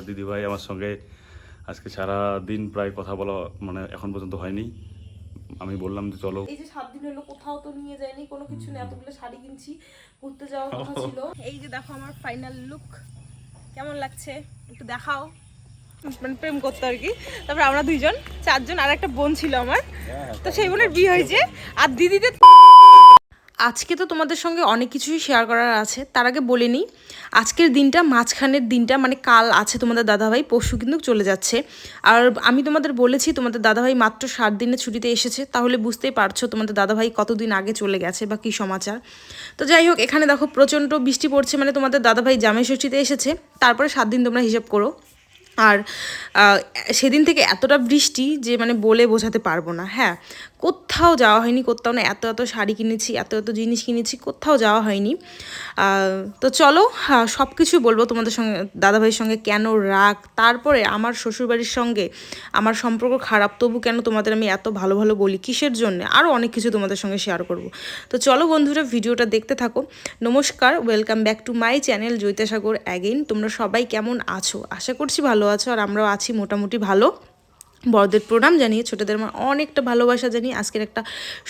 দিদিভাই আমার সঙ্গে আজকে সারা দিন প্রায় কথা বলা মানে এখন পর্যন্ত হয়নি। আমি বললাম যে চলো। এই যে সাত দিন হলো কোথাও তো নিয়ে যায়নি কোনো কিছু না এতগুলো শাড়ি কিনছি ঘুরতে যাওয়ার কথা ছিল। এই যে দেখো আমার ফাইনাল লুক কেমন লাগছে? একটু দেখাও। মানে প্রেম করতে আর কি। তারপর আমরা দুইজন চারজন আর একটা বোন ছিল আমার। তো সেই বোনের বিয়ে হয়েছে। আর দিদিদের আজকে তো তোমাদের সঙ্গে অনেক কিছুই শেয়ার করার আছে। তার আগে বলে নিই, আজকের দিনটা মাঝখানের দিনটা মানে কাল আছে তোমাদের দাদাভাই, পরশু কিন্তু চলে যাচ্ছে। আর আমি তোমাদের বলেছি, তোমাদের দাদাভাই মাত্র সাত দিনের ছুটিতে এসেছে, তাহলে বুঝতেই পারছ তোমাদের দাদাভাই কতদিন আগে চলে গেছে বা কী সমাচার। তো যাই হোক, এখানে দেখো প্রচণ্ড বৃষ্টি পড়ছে মানে তোমাদের দাদাভাই জামাই ষষ্ঠীতে এসেছে, তারপরে সাত দিন তোমরা হিসাব করো। আর সেদিন থেকে এতটা বৃষ্টি যে মানে বলে বোঝাতে পারব না হ্যাঁ। কোথাও যাওয়া হয়নি, কোথাও না এত এত শাড়ি কিনেছি, এত এত জিনিস কিনেছি, কোথাও যাওয়া হয়নি। তো চলো সব কিছুই বলব তোমাদের সঙ্গে, দাদাভাইয়ের সঙ্গে কেন রাগ? তারপরে আমার শ্বশুরবাড়ির সঙ্গে আমার সম্পর্ক খারাপ, তবু কেন তোমাদের আমি এত ভালো ভালো বলি? কিসের জন্য? আরও অনেক কিছু তোমাদের সঙ্গে শেয়ার করব। তো চলো বন্ধুরা, ভিডিওটা দেখতে থাকো। নমস্কার welcome back to my channel Joitasagar again তোমরা সবাই কেমন আছো? আশা করছি ভালো আছো, আর আমরাও আছি মোটামুটি ভালো। বড়দের প্রণাম জানিয়ে, ছোটোদের আমার অনেকটা ভালোবাসা জানিয়ে আজকের একটা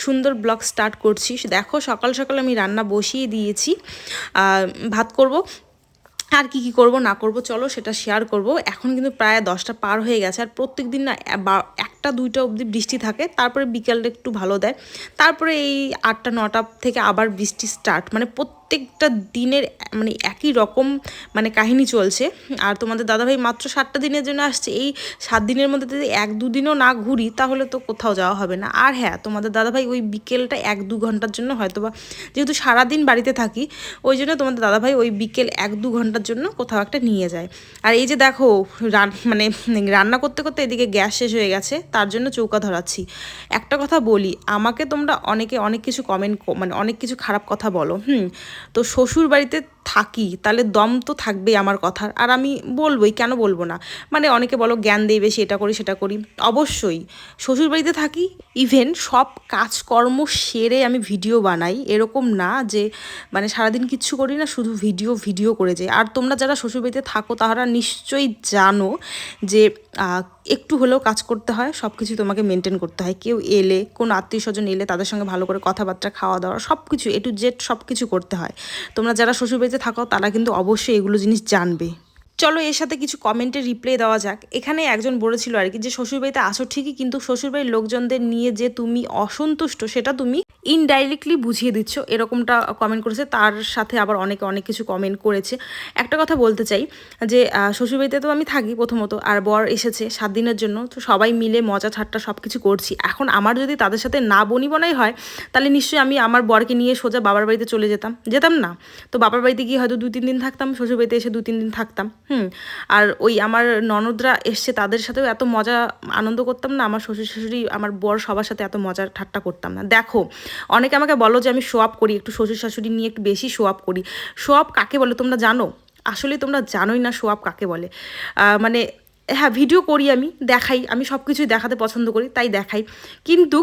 সুন্দর ব্লগ স্টার্ট করছি। দেখো, সকাল সকাল আমি রান্না বসিয়ে দিয়েছি। ভাত করব, আর কি কি করব, না করব, চলো সেটা শেয়ার করব। এখন কিন্তু প্রায় দশটা পার হয়ে গেছে। আর প্রত্যেক দিন না একটা, দুইটা অবধি বৃষ্টি থাকে। তারপরে বিকেলটা একটু ভালো দেয়। তারপরে এই আটটা, নটা থেকে আবার বৃষ্টি স্টার্ট মানে প্রত্যেকটা দিনের মানে একই রকম মানে কাহিনী চলছে। আর তোমাদের দাদাভাই মাত্র সাতটা দিনের জন্য আসছে। এই সাত দিনের মধ্যে যদি এক দুদিনও না ঘুরি, তাহলে তো কোথাও যাওয়া হবে না। আর হ্যাঁ তোমাদের দাদাভাই ওই বিকেলটা এক দু ঘণ্টার জন্য হয়তো বা যেহেতু সারাদিন বাড়িতে থাকি, ওই জন্য তোমাদের দাদাভাই ওই বিকেল এক দু ঘণ্টার জন্য কোথাও একটা নিয়ে যায়। আর এই যে দেখো, রান মানে রান্না করতে করতে এদিকে গ্যাস শেষ হয়ে গেছে, তার জন্য চৌকা ধরাচ্ছি। একটা কথা বলি, আমাকে তোমরা অনেকে অনেক কিছু কমেন্ট মানে অনেক কিছু খারাপ কথা বলো, হুম? তো শ্বশুর বাড়িতে থাকি, তাহলে দম তো থাকবেই আমার কথার। আর আমি বলবোই, কেন বলব না? মানে অনেকে বলো, জ্ঞান দেই বেশি এটা করি, সেটা করি। অবশ্যই, শ্বশুরবাড়িতে থাকি ইভেন সব কাজকর্ম সেরে আমি ভিডিও বানাই। এরকম না যে মানে সারাদিন কিচ্ছু করি না, শুধু ভিডিও ভিডিও করে যাই। আর তোমরা যারা শ্বশুরবাড়িতে থাকো, তাহারা নিশ্চয়ই জানো যে একটু হলেও কাজ করতে হয় সব কিছু তোমাকে মেনটেন করতে হয়। কেউ এলে, কোনো আত্মীয় স্বজন এলে, তাদের সঙ্গে ভালো করে কথাবার্তা খাওয়া দাওয়া সব কিছু এ টু জেড সব কিছু করতে হয়। তোমরা যারা শ্বশুরবাড়িতে থাকো তারা কিন্তু অবশ্যই এগুলো জিনিস জানবে। চলো এর সাথে কিছু কমেন্টে রিপ্লাই দেওয়া যাক। এখানে একজন বলেছিল আর কি যে, শ্বশুরবাড়িতে আসো ঠিকই, কিন্তু শ্বশুরবাড়ির লোকজনদের নিয়ে যে তুমি অসন্তুষ্ট, সেটা তুমি ইনডাইরেক্টলি বুঝিয়ে দিচ্ছ। এরকমটা কমেন্ট করেছে। তার সাথে আবার অনেকে অনেক কিছু কমেন্ট করেছে। একটা কথা বলতে চাই যে শ্বশুরবাড়িতে তো আমি থাকি প্রথমত, আর বর এসেছে সাত দিনের জন্য, তো সবাই মিলে মজা ঠাট্টা সব কিছু করছি। এখন আমার যদি তাদের সাথে না বনি বনাই হয়, তাহলে নিশ্চয়ই আমি আমার বরকে নিয়ে সোজা বাবার বাড়িতে চলে যেতাম। যেতাম না। তো বাবার বাড়িতে গিয়ে হয়তো দু তিন দিন থাকতাম শ্বশুর বাড়িতে এসে দু তিন দিন থাকতাম। হুম, আর ওই আমার ননদরা এসছে তাদের সাথেও এত মজা আনন্দ করতাম না, আমার শ্বশুর শাশুড়ি, আমার বর সবার সাথে এত মজার ঠাট্টা করতাম না। দেখো, অনেকে আমাকে বলো যে আমি শো আপ করি, একটু শ্বশুর শাশুড়ি নিয়ে একটু বেশি শো আপ করি। শো আপ কাকে বলে তোমরা জানো? আসলে তোমরা জানোই না শো আপ কাকে বলে। মানে হ্যাঁ ভিডিও করি আমি, দেখাই, আমি সব কিছুই দেখাতে পছন্দ করি, তাই দেখাই। কিন্তু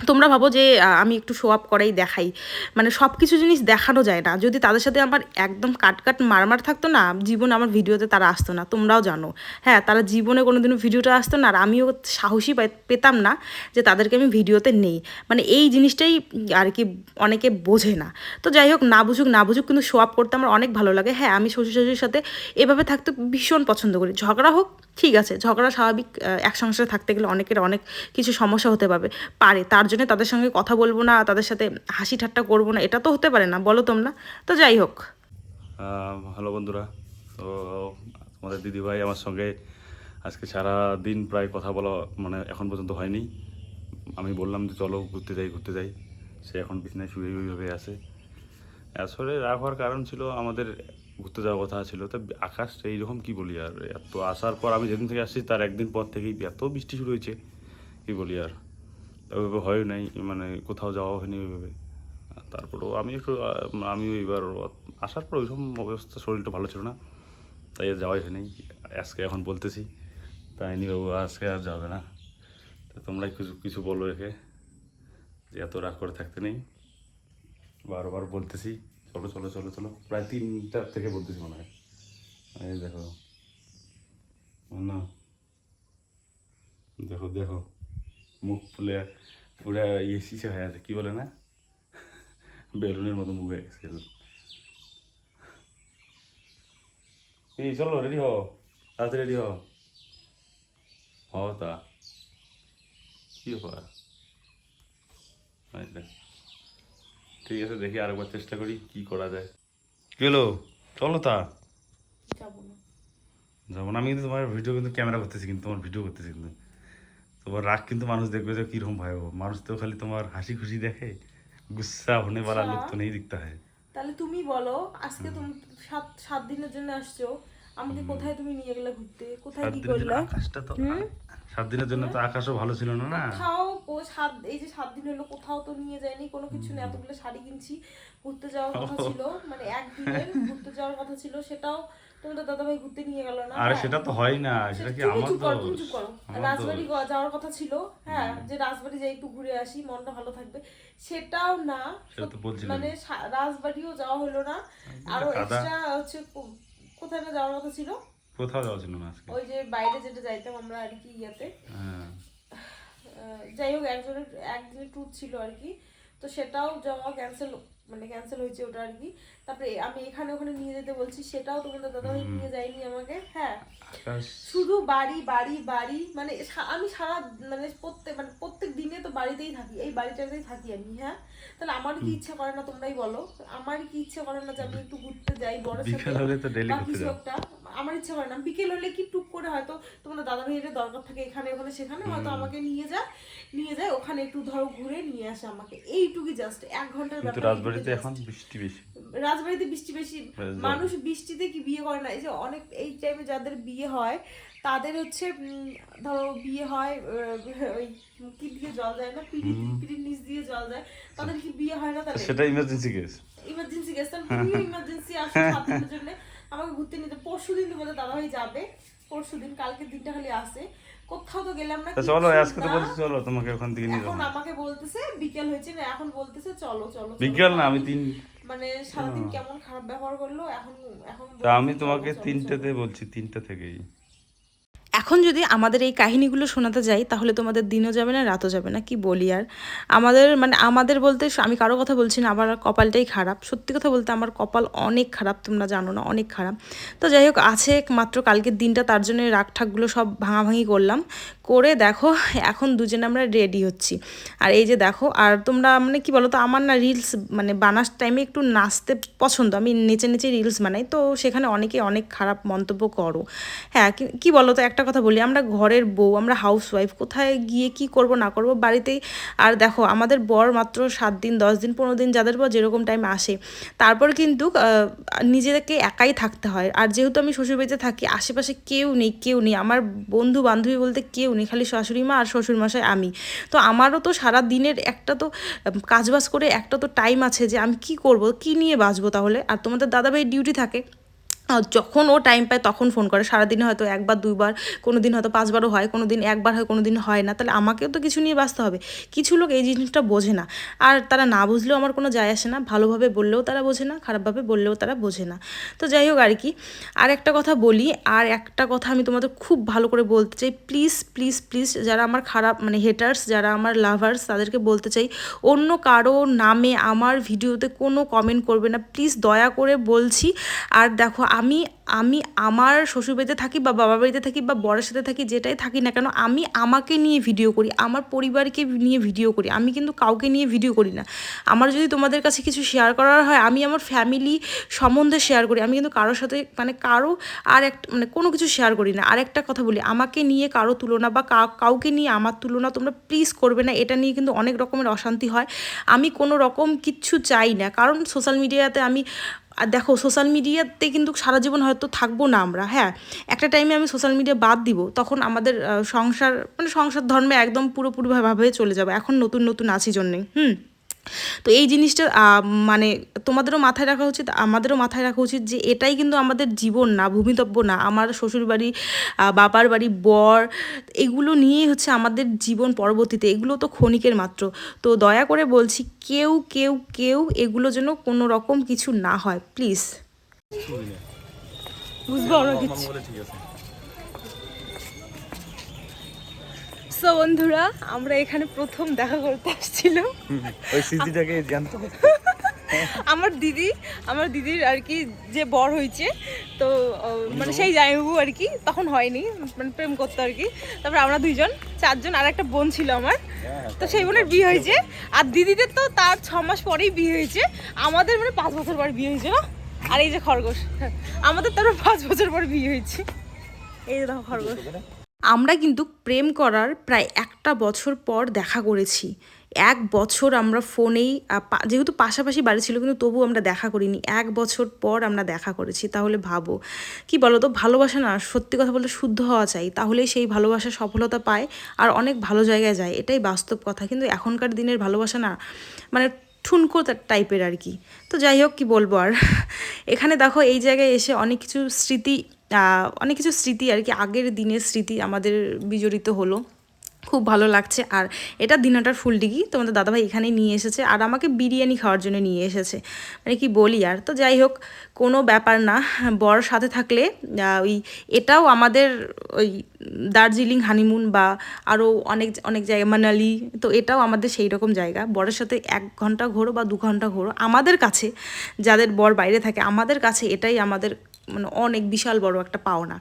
তোমরা ভাবো যে আমি একটু শো আপ করাই, দেখাই। মানে সব কিছু জিনিস দেখানো যায় না। যদি তাদের সাথে আমার একদম কাট কাট মারমার থাকতো না, জীবনে আমার ভিডিওতে তারা আসতো না। তোমরাও জানো। হ্যাঁ তারা জীবনে কোনোদিনও ভিডিওটা আসতো না, আর আমিও সাহসী পেতাম না যে তাদেরকে আমি ভিডিওতে নেই। মানে এই জিনিসটাই আর কি অনেকে বোঝে না। তো যাই হোক, না বুঝুক না বুঝুক, কিন্তু শো আপ করতে আমার অনেক ভালো লাগে। হ্যাঁ আমি শ্বশুর শাশুড়ির সাথে এভাবে থাকতে ভীষণ পছন্দ করি। ঝগড়া হোক ঠিক আছে, ঝগড়া স্বাভাবিক এক সংসারে থাকতে গেলে অনেকের অনেক কিছু সমস্যা হতে পারে পারে, তার জন্য তাদের সঙ্গে কথা বলব না, তাদের সাথে হাসি ঠাট্টা করব না, এটা তো হতে পারে না, বলো তোমরা। তো যাই হোক। হ্যালো বন্ধুরা, তো তোমাদের দিদিভাই আমার সঙ্গে আজকে সারা দিন প্রায় কথা বলা মানে এখন পর্যন্ত হয়নি। আমি বললাম যে চলো ঘুরতে যাই ঘুরতে যাই। সে এখন বিছনায় শুয়ে হয়ে আছে। আসলে রাগ হওয়ার কারণ ছিল আমাদের ঘুরতে যাওয়ার কথা ছিল। তা আকাশ এইরকম কি বলি আর? এত আসার পর আমি যেদিন থেকে আসছি তার একদিন পর থেকেই এত বৃষ্টি শুরু হয়েছে কি বলি আর? ওইভাবে হয় নাই মানে কোথাও যাওয়া হয়নি ওইভাবে। তারপরেও আমি একটু আহ, আমি এবার আসার পর ওইরকম অবস্থা শরীরটা ভালো ছিল না তাই আর যাওয়াই হয়নি আজকে এখন বলতেছি। তাই নি বাবু আজকে আর যাবে না। তো তোমরা কিছু কিছু বলো একে যে এত রাগ করে থাকতে নেই। বারবার বলতেছি। চলো চলো চলো চলো। প্রায় তিনটার থেকে বলতেছি মনে হয়। এই দেখো। না। দেখো দেখো। মুখ ফুলে পুরা ইয়ে শিশে হয়ে আছে। কি বলে না? বেলুনের মতো মুখ হয়ে গেছে এই, চলো রেডি হও। তাড়াতাড়ি রেডি হও। হও তা। কি এই দেখ। ঠিক আছে দেখি আরেকবার চেষ্টা করি কি করা যায়। গেলো চলো তা। যাব না। আমি কিন্তু তোমার ভিডিও কিন্তু ক্যামেরা করতেছি কিন্তু তোমার ভিডিও করতেছি কিন্তু। তোমার রাগ কিন্তু মানুষ দেখবে যে কীরকম ভয়াবহ। মানুষ তো খালি তোমার হাসি খুশি দেখে গুসা হনে বলা আচ্ছা। লোক তো নেই দেখতে হয়। তাহলে তুমি বলো আজকে তুমি সাত সাত দিনের জন্য আসছো। আমাকে কোথায় তুমি নিয়ে গেলে ঘুরতে? কোথায় কি করলা? আকাশটা তো সাত দিনের জন্য তো আকাশও ভালো ছিল না না? কোথাও ও সাত এই যে সাত দিন হলো কোথাও তো নিয়ে যায়নি কোনো কিছু না এতগুলো শাড়ি কিনছি ঘুরতে যাওয়ার কথা ছিল মানে একদিনের ঘুরতে যাওয়ার কথা ছিল সেটাও তোমাদের দাদাভাই ঘুরতে নিয়ে গেল না আরে হ্যাঁ। সেটা তো হয় না সেটা কি আমার তুমি চুপ করো। রাজবাড়ি যাওয়ার কথা ছিল হ্যাঁ যে রাজবাড়ি যাই একটু ঘুরে আসি মনটা ভালো থাকবে। সেটাও না তো। মানে রাজবাড়িও যাওয়া হলো না। আরও কাদা। এক্সট্রা হচ্ছে কো- কোথায় না যাওয়ার কথা ছিল? কোথাও যাওয়া ছিল না আজকে। ওই যে বাইরে যেটা যাইতাম আমরা আর কি ইয়াতে। হ্যাঁ। যাই হোক একজনের একদিনের ট্যুর ছিল আর কি। তো সেটাও যাওয়া ক্যান্সেল মানে ক্যান্সেল হয়েছে ওটা আর কি। তারপরে আমি এখানে ওখানে নিয়ে যেতে বলছি সেটাও তোমাদের দাদা ভাই নিয়ে যায়নি আমাকে হ্যাঁ। শুধু বাড়ি বাড়ি বাড়ি মানে আমি সারা মানে প্রত্যেক মানে প্রত্যেক দিনে তো বাড়িতেই থাকি এই বাড়িটাতেই থাকি আমি হ্যাঁ। তাহলে আমার কি ইচ্ছা করে না তোমরাই বলো আমার কি ইচ্ছা করে না যে আমি একটু ঘুরতে যাই বড় সাথে তো বা কিছু। একটা আমার ইচ্ছা করে না। বিকেল হলে কি টুক করে হয়তো তোমাদের দাদা ভাইয়ের দরকার থাকে এখানে ওখানে সেখানে হয়তো আমাকে নিয়ে যায় নিয়ে যায় ওখানে একটু ধরো ঘুরে নিয়ে আসে আমাকে। এইটুকুই জাস্ট এক ঘণ্টার ব্যাপার রাজবাড়িতে এখন বৃষ্টি বেশি। রাজবাড়িতে বৃষ্টি বেশি। মানুষ বৃষ্টিতে কি বিয়ে করে না? এই যে অনেক এই টাইমে যাদের বিয়ে হয় তাদের হচ্ছে ধরো বিয়ে হয় ওই কি দিয়ে জল যায় না? পিড়ি পিড়ির নিচ দিয়ে জল যায় তাদের কি বিয়ে হয় না তাহলে? সেটা ইমার্জেন্সি কেস ইমার্জেন্সি গেছে তুমিও ইমার্জেন্সি আসো দিনের জন্য। আমাকে ঘুরতে নিতে পরশু দিন তোমাদের দাদাভাই যাবে। পরশু দিন কালকে দিনটা খালি আসে কোথাও তো গেলাম না চলো আজকে তো বলছি চলো তোমাকে ওখান থেকে নিয়ে এখন যাব। আমাকে বলতেছে বিকেল হয়েছে না এখন বলতেছে চলো চলো। বিকেল না আমি তিন মানে সারাদিন কেমন খারাপ ব্যবহার করল এখন এখন আমি তোমাকে তিনটাতে বলছি তিনটা থেকেই। এখন যদি আমাদের এই কাহিনীগুলো শোনাতে যাই, তাহলে তোমাদের দিনও যাবে না, রাতও যাবে না, কি বলি আর? আমাদের মানে আমাদের বলতে আমি কারও কথা বলছি না, আমার কপালটাই খারাপ। সত্যি কথা বলতে আমার কপাল অনেক খারাপ, তোমরা জানো না, অনেক খারাপ। তো যাই হোক, আছে মাত্র কালকের দিনটা, তার জন্য রাগ ঠাকগুলো সব ভাঙাভাঙি করলাম। করে দেখো, এখন দুজনে আমরা রেডি হচ্ছি। আর এই যে দেখো, আর তোমরা মানে কি বলো তো আমার না রিলস মানে বানাস টাইমে একটু নাচতে পছন্দ। আমি নেচে নেচে রিলস বানাই, তো সেখানে অনেকে অনেক খারাপ মন্তব্য করো। হ্যাঁ কি- বলো তো একটা কথা বলি, আমরা ঘরের বউ, আমরা হাউস ওয়াইফ কোথায় গিয়ে কি করব, না করব, বাড়িতেই, আর দেখো, আমাদের বর মাত্র সাত দিন, দশ দিন, পনেরো দিন যাদের বর যেরকম টাইম আসে, তারপর কিন্তু নিজেদেরকে একাই থাকতে হয়। আর যেহেতু আমি শ্বশুরবাড়িতে থাকি, আশেপাশে কেউ নেই কেউ নেই, আমার বন্ধু বান্ধবী বলতে কেউ নেই খালি শাশুড়ি মা আর শ্বশুর মশাই আমি। তো আমারও তো সারা দিনের একটা তো কাজবাজ করে একটা তো টাইম আছে যে আমি কি করব, কি নিয়ে বাঁচবো তাহলে? আর তোমাদের দাদাভাই ডিউটি থাকে। যখন ও টাইম পায় তখন ফোন করে। সারাদিনে হয়তো একবার, দুইবার কোনো দিন হয়তো পাঁচবারও হয় কোনো দিন একবার হয় কোনো দিন হয় না। তাহলে আমাকেও তো কিছু নিয়ে বাঁচতে হবে। কিছু লোক এই জিনিসটা বোঝে না। আর তারা না বুঝলেও আমার কোনো যায় আসে না। ভালোভাবে বললেও তারা বোঝে না, খারাপভাবে বললেও তারা বোঝে না। তো যাই হোক আর কি। আর একটা কথা বলি, আর একটা কথা আমি তোমাদের খুব ভালো করে বলতে চাই। প্লিজ প্লিজ প্লিজ যারা আমার খারাপ মানে হেটার্স যারা আমার লাভার্স তাদেরকে বলতে চাই, অন্য কারও নামে আমার ভিডিওতে কোনো কমেন্ট করবে না। প্লিজ দয়া করে বলছি। আর দেখো আমি আমি আমার শ্বশুরবাড়িতে থাকি বা বাবা বাড়িতে থাকি বা বরের সাথে থাকি, যেটাই থাকি না কেন, আমি আমাকে নিয়ে ভিডিও করি, আমার পরিবারকে নিয়ে ভিডিও করি, আমি কিন্তু কাউকে নিয়ে ভিডিও করি না। আমার যদি তোমাদের কাছে কিছু শেয়ার করার হয়, আমি আমার ফ্যামিলি সম্বন্ধে শেয়ার করি, আমি কিন্তু কারোর সাথে মানে কারও আর একটা মানে কোনো কিছু শেয়ার করি না। আর একটা কথা বলি, আমাকে নিয়ে কারও তুলনা বা কাউকে নিয়ে আমার তুলনা তোমরা প্লিজ করবে না, এটা নিয়ে কিন্তু অনেক রকমের অশান্তি হয়। আমি কোনো রকম কিচ্ছু চাই না, কারণ সোশ্যাল মিডিয়াতে আমি আর দেখো সোশ্যাল মিডিয়াতে কিন্তু সারা জীবন হয়তো থাকব না আমরা হ্যাঁ? একটা টাইমে আমি সোশ্যাল মিডিয়া বাদ দিব, তখন আমাদের সংসার মানে সংসার ধর্মে একদম পুরোপুরিভাবে চলে যাবে। এখন নতুন নতুন আছি জন্যে, হুম? তো এই জিনিসটা মানে তোমাদেরও মাথায় রাখা উচিত আমাদেরও মাথায় রাখা উচিত যে এটাই কিন্তু আমাদের জীবন না ভূমিতব্য না। আমার শ্বশুরবাড়ি বাবার বাড়ি বর এগুলো নিয়েই হচ্ছে আমাদের জীবন পরবর্তীতে। এগুলো তো ক্ষণিকের মাত্র। তো দয়া করে বলছি কেউ কেউ কেউ এগুলো যেন কোনো রকম কিছু না হয় প্লিজ। বুঝব আমরা কিছু বলে ঠিক আছে সো বন্ধুরা আমরা এখানে প্রথম দেখা করতে আসছিলাম ওই স্মৃতিটাকে জানতো আমার দিদি আমার দিদির আর কি যে বর হয়েছে তো মানে সেই জামাইবাবু আর কি তখন হয়নি মানে প্রেম করতো আর কি। তারপরে আমরা দুইজন চারজন আর একটা বোন ছিল আমার। তো সেই বোনের বিয়ে হয়েছে। আর দিদিদের তো তার ছ মাস পরেই বিয়ে হয়েছে। আমাদের মানে পাঁচ বছর পর বিয়ে হয়েছে না? আর এই যে খরগোশ হ্যাঁ, আমাদের তারপর পাঁচ বছর পর বিয়ে হয়েছে। এই যে দেখো খরগোশ। আমরা কিন্তু প্রেম করার প্রায় একটা বছর পর দেখা করেছি। এক বছর আমরা ফোনেই যেহেতু পাশাপাশি বাড়ি ছিল কিন্তু তবু আমরা দেখা করিনি। এক বছর পর আমরা দেখা করেছি, তাহলে ভাবো। কি বলো তো ভালোবাসা না, সত্যি কথা বলতে শুদ্ধ হওয়া চাই, তাহলেই সেই ভালোবাসা সফলতা পায় আর অনেক ভালো জায়গায় যায়, এটাই বাস্তব কথা। কিন্তু এখনকার দিনের ভালোবাসা না মানে ঠুনকো টাইপের আর কি। তো যাই হোক, কি বলব আর? এখানে দেখো, এই জায়গায় এসে অনেক কিছু স্মৃতি অনেক কিছু স্মৃতি আর কি, আগের দিনের স্মৃতি আমাদের বিজড়িত হলো। খুব ভালো লাগছে। আর এটা দিনাটার ফুল ডিগি, তোমাদের দাদাভাই এখানেই নিয়ে এসেছে আর আমাকে বিরিয়ানি খাওয়ার জন্য নিয়ে এসেছে। মানে কি বলি আর, তো যাই হোক, কোনো ব্যাপার না, বর সাথে থাকলে ওই এটাও আমাদের ওই দার্জিলিং হানিমুন বা আরও অনেক অনেক জায়গা, মানালি, তো এটাও আমাদের সেই রকম জায়গা। বরের সাথে এক ঘণ্টা ঘোরো বা দু ঘণ্টা ঘোরো আমাদের কাছে, যাদের বর বাইরে থাকে, আমাদের কাছে এটাই আমাদের মানে অনেক বিশাল বড় একটা পাওনা।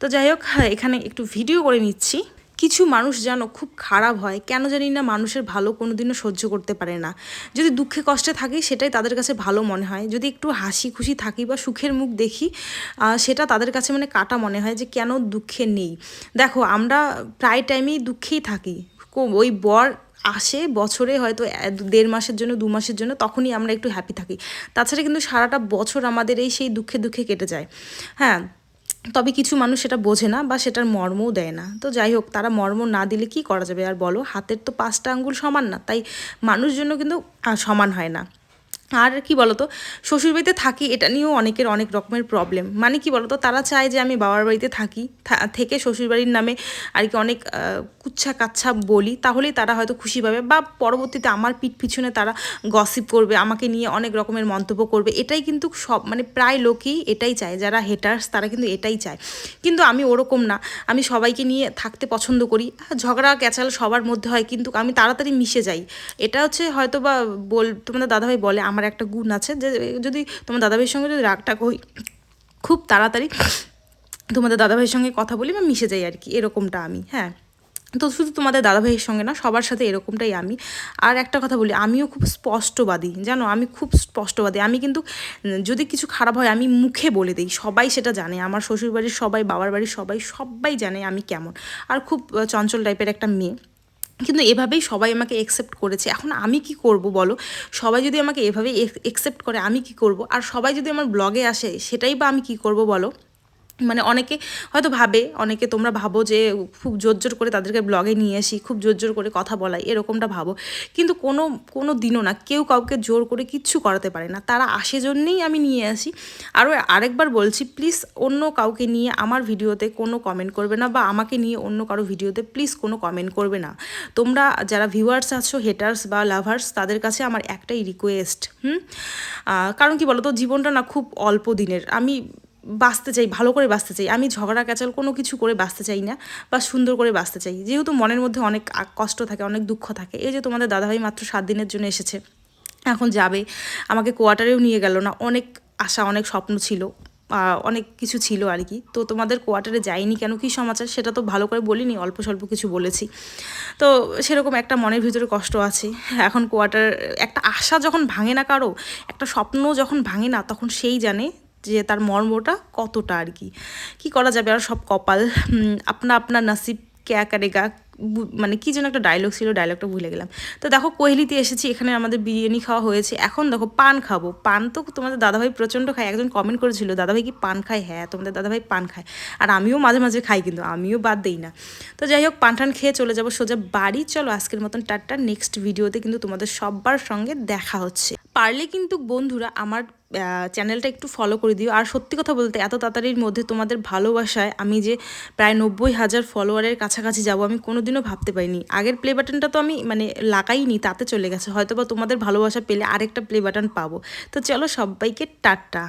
তো যাই হোক হ্যাঁ, এখানে একটু ভিডিও করে নিচ্ছি। কিছু মানুষ যেন খুব খারাপ হয় কেন জানি না মানুষের ভালো কোনোদিনও সহ্য করতে পারে না। যদি দুঃখে কষ্টে থাকি সেটাই তাদের কাছে ভালো মনে হয়। যদি একটু হাসি খুশি থাকি বা সুখের মুখ দেখি সেটা তাদের কাছে মানে কাটা মনে হয় যে কেন দুঃখে নেই। দেখো আমরা প্রায় টাইমেই দুঃখেই থাকি। ওই বর আসে বছরে হয়তো দেড় মাসের জন্য, দু মাসের জন্য, তখনই আমরা একটু হ্যাপি থাকি। তাছাড়া কিন্তু সারাটা বছর আমাদের এই সেই দুঃখে দুঃখে কেটে যায়। হ্যাঁ তবে কিছু মানুষ সেটা বোঝে না বা সেটার মর্মও দেয় না। তো যাই হোক, তারা মর্ম না দিলে কি করা যাবে? আর বলো, হাতের তো পাঁচটা আঙ্গুল সমান না, তাই মানুষজন্য কিন্তু সমান হয় না। আর কি বলতো শ্বশুরবাড়িতে থাকি এটা নিয়েও অনেকের অনেক রকমের প্রবলেম মানে কি বলতো তারা চায় যে আমি বাবার বাড়িতে থাকি থেকে শ্বশুরবাড়ির নামে আর কি অনেক কুচ্ছা কাচ্ছা বলি তাহলেই তারা হয়তো খুশি পাবে বা পরবর্তীতে আমার পিঠ পিছনে তারা গসিপ করবে আমাকে নিয়ে অনেক রকমের মন্তব্য করবে। এটাই কিন্তু সব মানে প্রায় লোকই এটাই চায় যারা হেটার্স তারা কিন্তু এটাই চায়। কিন্তু আমি ওরকম না আমি সবাইকে নিয়ে থাকতে পছন্দ করি। হ্যাঁ, ঝগড়া ক্যাচাল সবার মধ্যে হয় কিন্তু আমি তাড়াতাড়ি মিশে যাই। এটা হচ্ছে হয়তো বা বল তোমাদের দাদাভাই বলে আমার একটা গুণ আছে যে, যদি তোমার দাদাভাইয়ের সঙ্গে যদি রাগটা হই খুব তাড়াতাড়ি তোমাদের দাদাভাইয়ের সঙ্গে কথা বলি বা মিশে যাই আর কি, এরকমটা আমি হ্যাঁ। তো শুধু তোমাদের দাদাভাইয়ের সঙ্গে না, সবার সাথে এরকমটাই আমি। আর একটা কথা বলি, আমিও খুব স্পষ্টবাদী, জানো? আমি খুব স্পষ্টবাদী, আমি কিন্তু যদি কিছু খারাপ হয় আমি মুখে বলে দিই, সবাই সেটা জানে, আমার শ্বশুরবাড়ির সবাই, বাবার বাড়ির সবাই সবাই জানে আমি কেমন। আর খুব চঞ্চল টাইপের একটা মেয়ে কিন্তু এভাবেই সবাই আমাকে একসেপ্ট করেছে। এখন আমি কি করব বলো? সবাই যদি আমাকে এভাবে একসেপ্ট করে আমি কি করব? আর সবাই যদি আমার ব্লগে আসে, সেটাই বা আমি কি করব বলো? মানে অনেকে হয়তো ভাবে, অনেকে তোমরা ভাবো যে খুব জোর জোর করে তাদেরকে ব্লগে নিয়ে আসি, খুব জোর জোর করে কথা বলাই, এরকমটা ভাবো। কিন্তু কোনো কোনো দিনও না, কেউ কাউকে জোর করে কিচ্ছু করাতে পারে না। তারা আসে জন্যেই আমি নিয়ে আসি। আরও আরেকবার বলছি প্লিজ অন্য কাউকে নিয়ে আমার ভিডিওতে কোনো কমেন্ট করবে না বা আমাকে নিয়ে অন্য কারও ভিডিওতে প্লিজ কোনো কমেন্ট করবে না। তোমরা যারা ভিউয়ার্স আছো হেটার্স বা লাভার্স তাদের কাছে আমার একটাই রিকোয়েস্ট হুম? কারণ কি বলো তো জীবনটা না খুব অল্প দিনের। আমি বাঁচতে চাই, ভালো করে বাঁচতে চাই। আমি ঝগড়া ক্যাচাল কোনো কিছু করে বাঁচতে চাই না বা সুন্দর করে বাঁচতে চাই। যেহেতু মনের মধ্যে অনেক কষ্ট থাকে, অনেক দুঃখ থাকে। এই যে তোমাদের দাদাভাই মাত্র সাত দিনের জন্য এসেছে, এখন যাবে। আমাকে কোয়ার্টারেও নিয়ে গেল না। অনেক আশা, অনেক স্বপ্ন ছিল অনেক কিছু ছিল আর কি। তো তোমাদের কোয়ার্টারে যাইনি কেন? কী সমাচার? সেটা তো ভালো করে বলিনি, অল্প স্বল্প কিছু বলেছি। তো সেরকম একটা মনের ভিতরে কষ্ট আছে। এখন কোয়ার্টার, একটা আশা যখন ভাঙে না কারও, একটা স্বপ্ন যখন ভাঙে না, তখন সেই জানে যে তার মর্মটা কতটা আর কি। কি করা যাবে আর সব কপাল? উম, আপনা নাসিব ক্যা কারেগা? মানে কি যেন একটা ডায়লগ ছিল ডায়লগটা ভুলে গেলাম। তো দেখো কোহলিতে এসেছি এখানে আমাদের বিরিয়ানি খাওয়া হয়েছে। এখন দেখো পান খাব। পান তো তোমাদের দাদাভাই প্রচণ্ড খায়। একজন কমেন্ট করেছিল দাদাভাই কি পান খায়? হ্যাঁ তোমাদের দাদাভাই পান খায়। আর আমিও মাঝে মাঝে খাই কিন্তু আমিও বাদ দিই না। তো যাই হোক পান টান খেয়ে চলে যাব সোজা বাড়ি। চলো আজকের মতন টাটা। নেক্সট ভিডিওতে কিন্তু তোমাদের সবার সঙ্গে দেখা হচ্ছে। পারলে কিন্তু বন্ধুরা আমার চ্যানেলটা একটু ফলো করে দিও। আর সত্যি কথা বলতে, এত তাড়াতাড়ির মধ্যে তোমাদের ভালোবাসায় আমি যে প্রায় নব্বই হাজার ফলোয়ারের কাছাকাছি যাব, আমি কোনোদিনও ভাবতে পারিনি। আগের প্লে বাটনটা তো আমি মানে লাগাইনি, তাতে চলে গেছে। হয়তো বা তোমাদের ভালোবাসা পেলে আরেকটা প্লে বাটন পাবো। তো চলো সবাইকে টাটা।